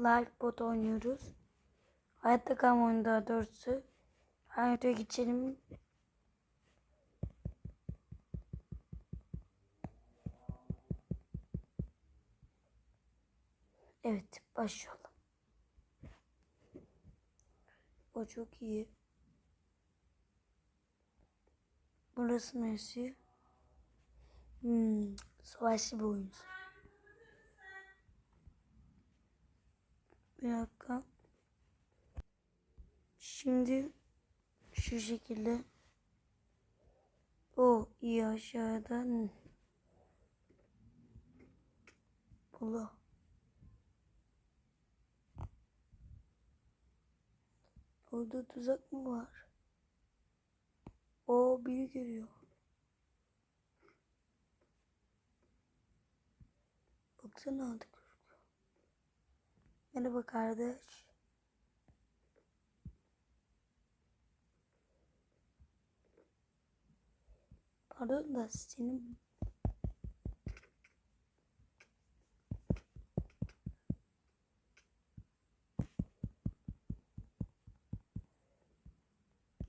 Lifebot oynuyoruz. Hayatta kalma oyunu daha doğrusu. Hayata geçelim. Evet başlayalım. O çok iyi. Burası neresi? Hmm, savaşçı bir oyun. Bir dakika. Şimdi şu şekilde. O iyi aşağıdan. Allah. Orada tuzak mı var? O biri görüyor. Baksana aldık. Merhaba kardeş. Pardon da senin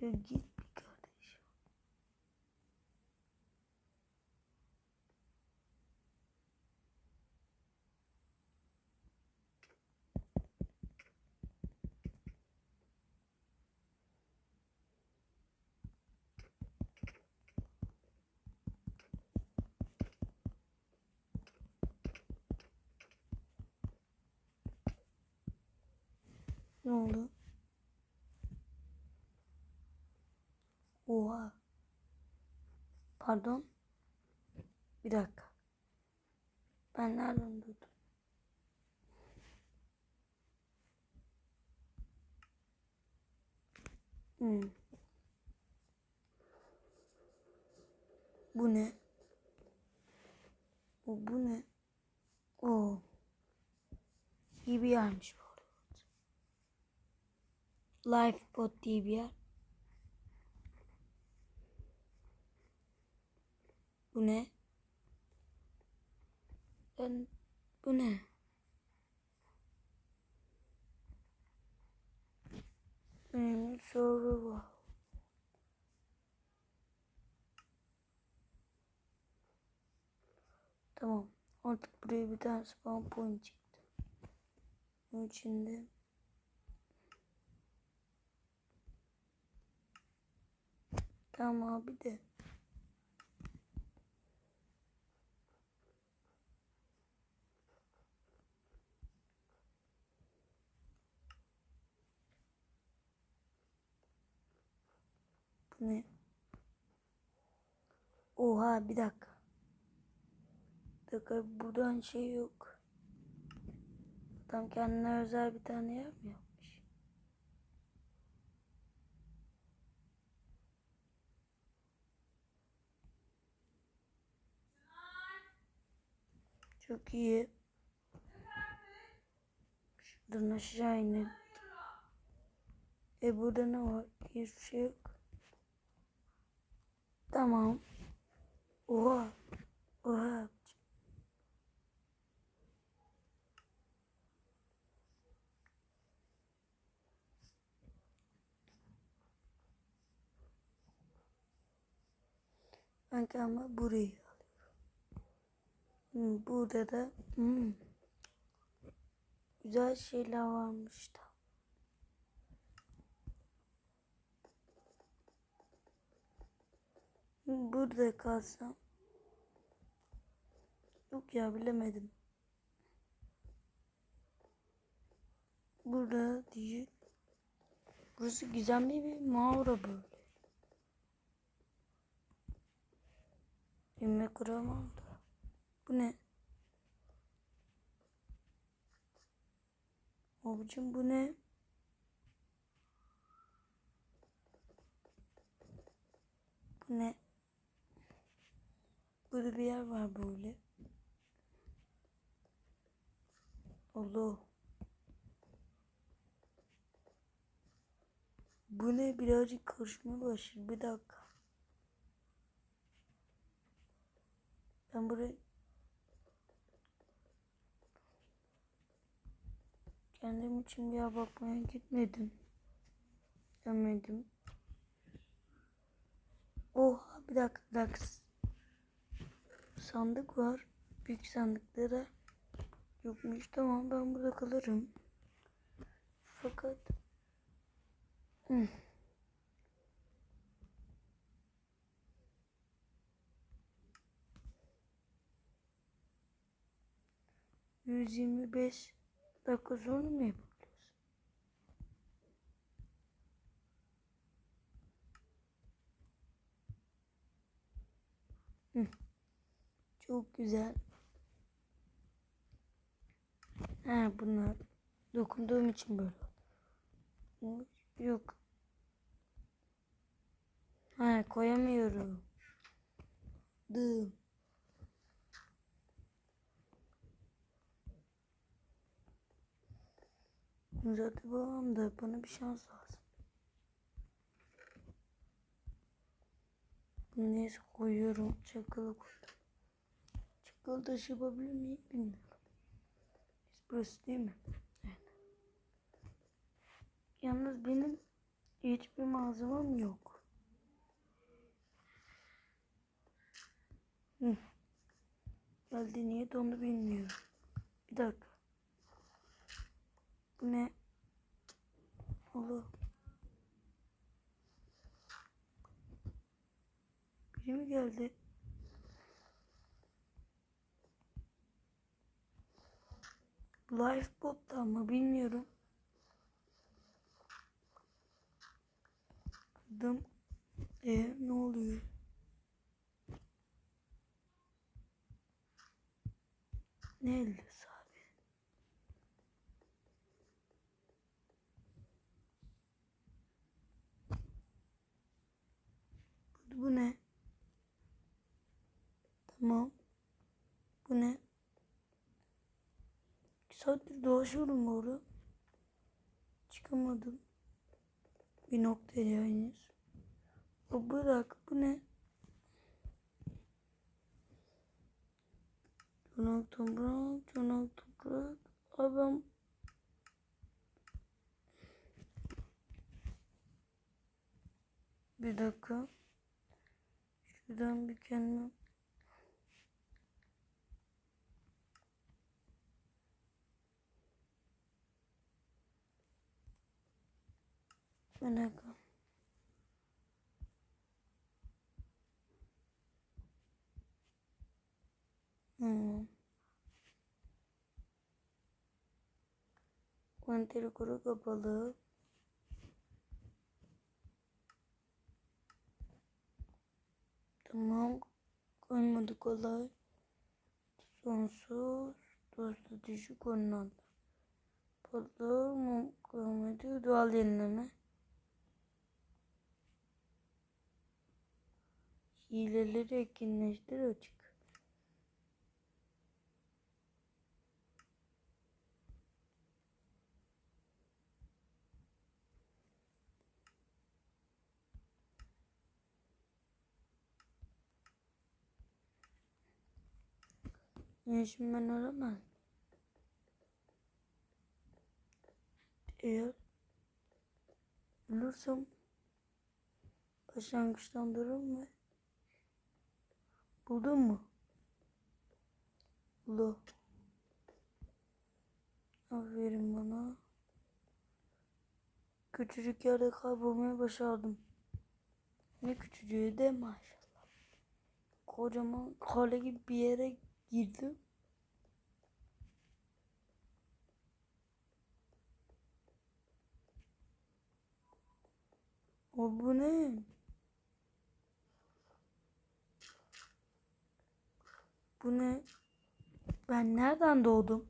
git bir kardeş. Ne oldu? Oha. Pardon. Bir dakika. Ben nereden durdum? Hmm. Bu ne? Bu, bu ne? Oo. İyi bir yermiş bu arada. Lifebot diye bir yer. Bu ne? Ben bu ne? Benim soru var. Tamam. Artık buraya bir tane spawn point çıktı. Bunun içinde Tamam abi de. Ne? Oha bir dakika. Bir dakika buradan şey yok. Adam kendine özel bir tane yer mi yapmış? Çok iyi. Şuradan aşağı inelim. E burada ne var? Hiçbir şey yok. Tamam. Oha. Oha. Ben ama burayı alıyorum. Hmm, burada da hmm, güzel şeyler varmış da. Burada kalsam. Yok ya bilemedim. Burada değil. Burası gizemli bir mağara böyle. Inme kuramam da. Bu ne? Abicim bu ne? Bu ne? Burada bir yer var böyle. Allah. Bu ne birazcık karışmaya başladı. Bir dakika. Ben buraya Kendim için bir yer bakmaya gitmedim. Demedim. Oha bir dakika bir dakika. Sandık var. Büyük sandıklara yokmuş. Tamam ben burada kalırım. Fakat yirmi beş dakika sonra mı yapıyoruz? Hı. Çok güzel. Ha bunlar dokunduğum için böyle. Yok. Ha koyamıyorum. Dım. Zaten babam da bana bir şans lazım. Neyse koyuyorum. Çakalı koydum. Çakalı taşı yapabilir miyim bilmiyorum. Burası değil mi? Evet. Yalnız benim hiçbir malzemem yok. Hı. Geldi niye onu bilmiyorum. Bir dakika. Bu ne? Allah. Biri mi geldi? Lifebot'ta mı bilmiyorum. Dım. E ne oluyor? Ne ellisi abi? Bu ne? Tamam. Bu ne? Saattir dolaşıyorum orada. Çıkamadım. Bir noktaya henüz. Bu bırak. Bu ne? Jonathan Brown, Jonathan Brown. Abi. Bir dakika. Şuradan bir kendim... Bir dakika. Hmm. Konteri kuru kapalı. Tamam. Koymadı kolay. Sonsuz. Dostu düşük ondan. Patlar mı? Koymadı. Doğal yenileme. Hileleri etkinleştir açık. Yani şimdi ben ölemem. Eğer ölürsem başlangıçtan dururum ve buldun mu? Buldu. Aferin bana. Küçücük yerde kaybolmayı başardım. Ne küçücüğü de maşallah. Kocaman kale gibi bir yere girdim. O bu ne? Bu ne? Ben nereden doğdum?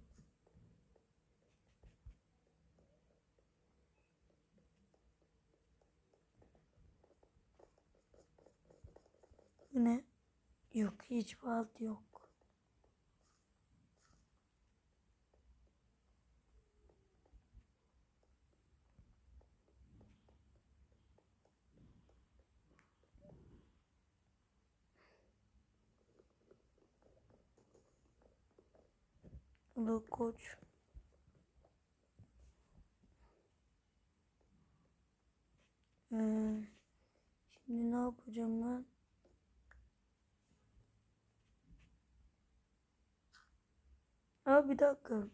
Bu ne? Yok hiç alt yok. The Coach. Hmm. Şimdi ne yapacağım ben? Ha bir dakika.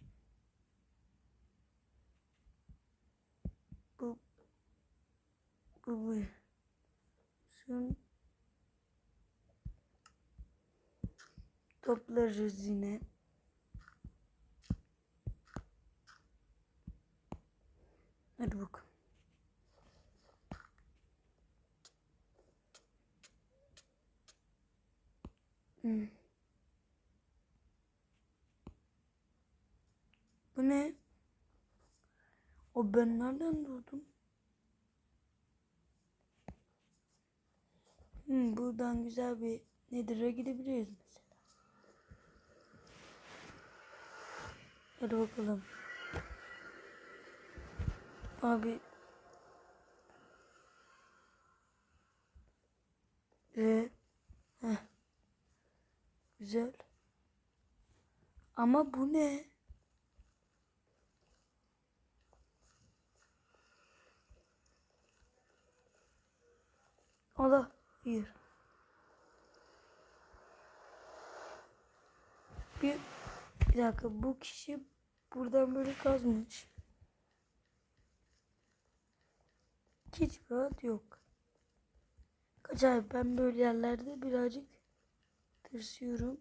Bu bu bu. Şun toplarız yine. Hadi bakalım. Hmm. Bu ne? O ben nereden doğdum? Hmm, buradan güzel bir Nedir'e gidebiliriz mesela. Hadi bakalım. Abi. Ve heh. Güzel. Ama bu ne? Allah hayır. Bir, bir dakika bu kişi buradan böyle kazmış. Hiçbir at yok. Kaç ay ben böyle yerlerde birazcık tırsıyorum.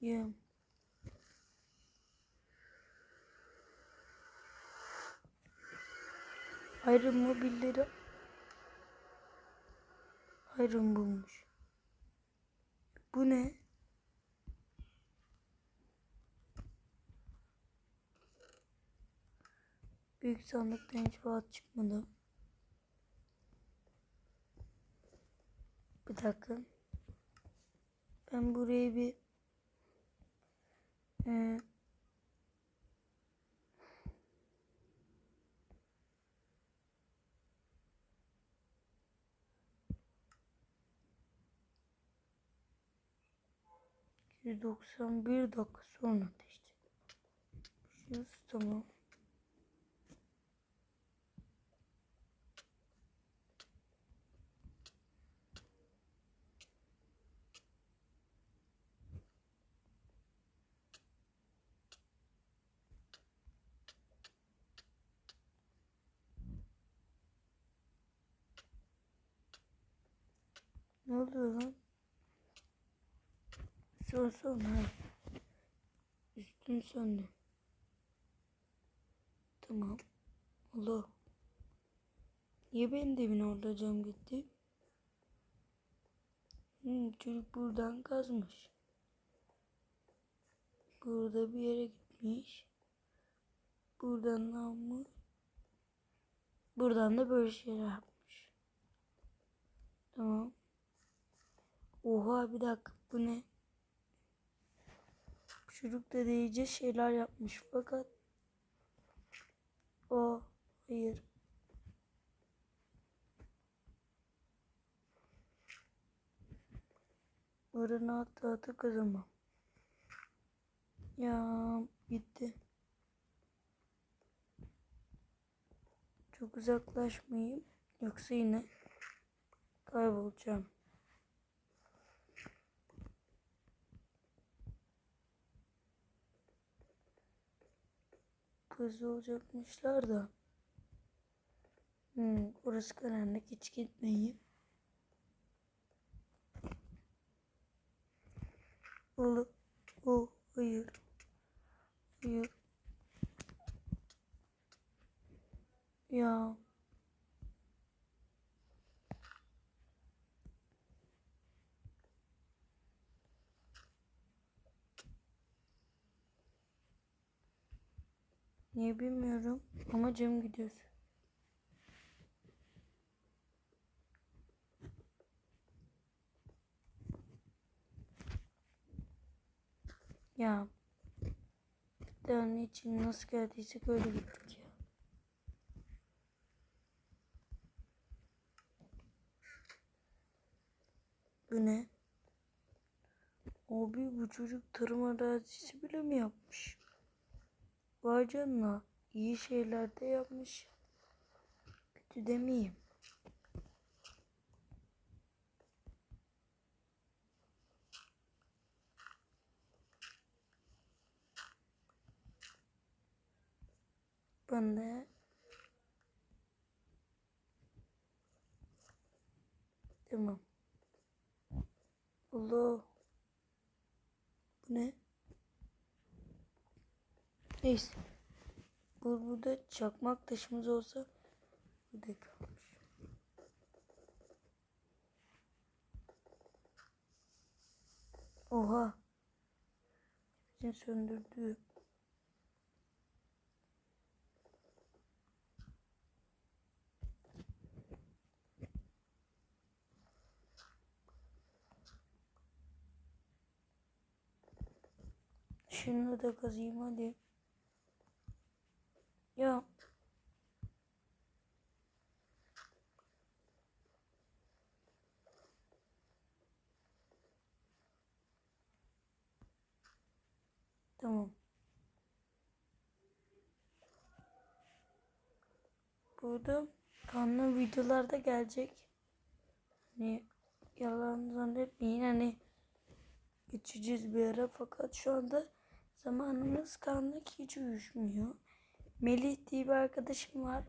Yeah. Ayrım mobilleri Iron bulmuş. Bu ne? Büyük sandıktan hiç rahat çıkmadım. Bir dakika. Ben buraya bir... Ee, 191 dakika sonra ateşte. Şurası tamam. Ne oluyor lan? Ha. Üstüm söndü. Tamam. Allah. Niye benim de evin orada cam gitti? Hmm, çocuk buradan kazmış. Burada bir yere gitmiş. Buradan ne yapmış? Buradan da böyle şeyler yapmış. Tamam. Oha bir dakika bu ne? Çocuk da iyice şeyler yapmış fakat o hayır. Barına attı attı kazanma. Ya gitti. Çok uzaklaşmayayım. Yoksa yine kaybolacağım. Hızlı olacakmışlar da. Hmm, orası karanlık hiç gitmeyin. Olu, o, hayır. Hayır. Ya. Niye bilmiyorum ama Cem gidiyor. Ya. Tane için nasıl geldiysek öyle gittik ya. Şu ne? Abi bu çocuk tarım arazisi bile mi yapmış? Vay canına. iyi şeyler de yapmış. Kötü demeyeyim. Ben de Tamam. Allah. Bu ne? Neyse. Bu burada çakmak taşımız olsa burada kalmış. Oha. Bizim söndürdü. Şunu da kazıyım hadi. Ya. Tamam. Burada kanlı videolarda gelecek. Hani yalan zannetmeyin hani geçeceğiz bir ara fakat şu anda zamanımız kanlık hiç uyuşmuyor. Melih diye bir arkadaşım var.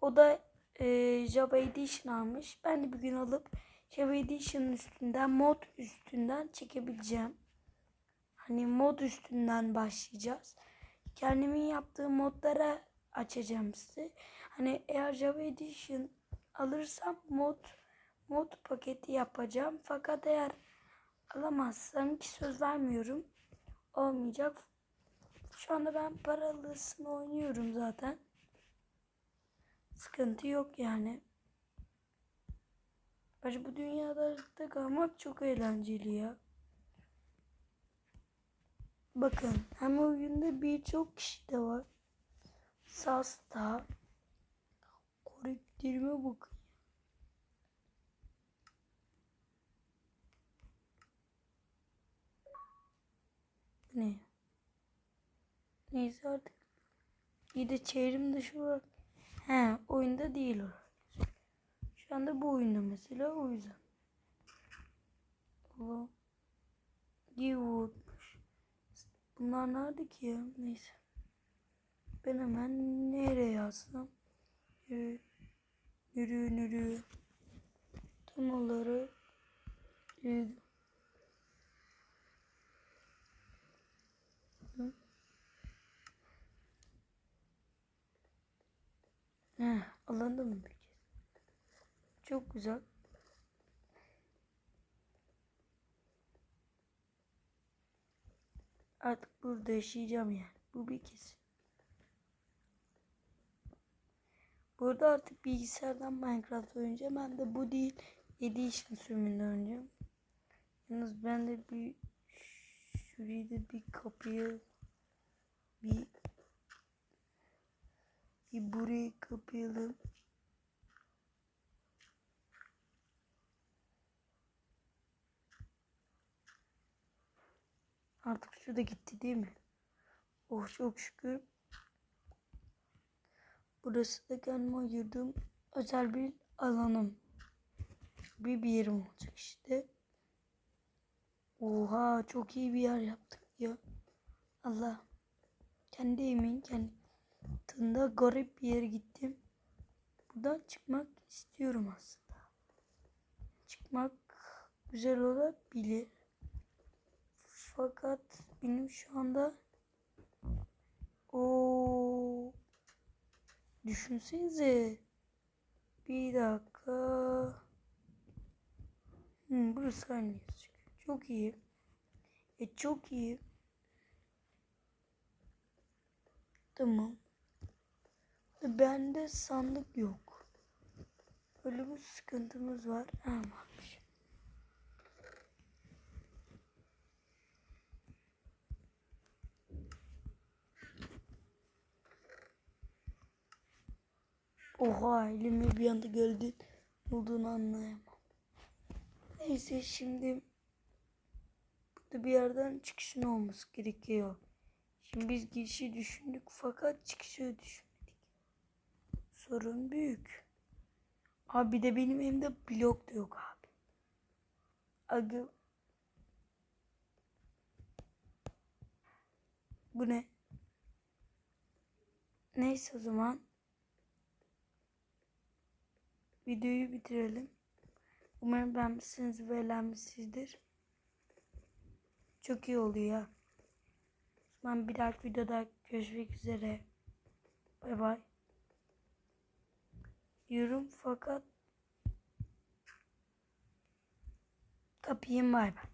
O da e, Java Edition almış. Ben de bir gün alıp Java Edition'ın üstünden mod üstünden çekebileceğim. Hani mod üstünden başlayacağız. Kendimin yaptığı modlara açacağım size. Hani eğer Java Edition alırsam mod mod paketi yapacağım. Fakat eğer alamazsam ki söz vermiyorum. Olmayacak. Şu anda ben paralısını oynuyorum zaten. Sıkıntı yok yani. Bence bu dünyada da kalmak çok eğlenceli ya. Bakın hem oyunda birçok kişi de var. Sasta. Karakterime bakın. Ne? Neyse artık. İyi de çevrim dışı olarak. He oyunda değil o. Şu anda bu oyunda mesela o yüzden. Allah. Giwood'muş. Bunlar nerede ki ya? Neyse. Ben hemen nereye yazsam? Yürü. Yürü yürü. Tam olarak yürü. Heh, alındı mı peki? Çok güzel. Artık burada yaşayacağım yani. Bu bir kesin. Burada artık bilgisayardan Minecraft oynayacağım. Ben de bu değil Edition sürümünde oynayacağım. Yalnız ben de bir şurayı da bir kapıyı bir bir burayı kapayalım. Artık şu da gitti değil mi? Oh çok şükür. Burası da kendime ayırdığım özel bir alanım. Bir bir yerim olacak işte. Oha çok iyi bir yer yaptık ya. Allah. Kendi evimin kendinde garip bir yere gittim. Buradan çıkmak istiyorum aslında. Çıkmak güzel olabilir. Fakat benim şu anda o düşünsenize bir dakika hmm, burası aynı yazıyor. Çok iyi. E çok iyi. Tamam. Bende sandık yok. Öyle bir sıkıntımız var. Ha varmış. Oha elime bir anda. Ne olduğunu anlayamam. Neyse şimdi burada bir yerden çıkışın olması gerekiyor. Şimdi biz girişi düşündük fakat çıkışı düşünmedik. Sorun büyük. Abi bir de benim evimde blok da yok abi. Aga. Bu ne? Neyse o zaman. Videoyu bitirelim. Umarım beğenmişsiniz ve eğlenmişsinizdir. Çok iyi oluyor ya. Zaman bir dahaki videoda görüşmek üzere. Bay bay. Diyorum fakat kapayım bay bay.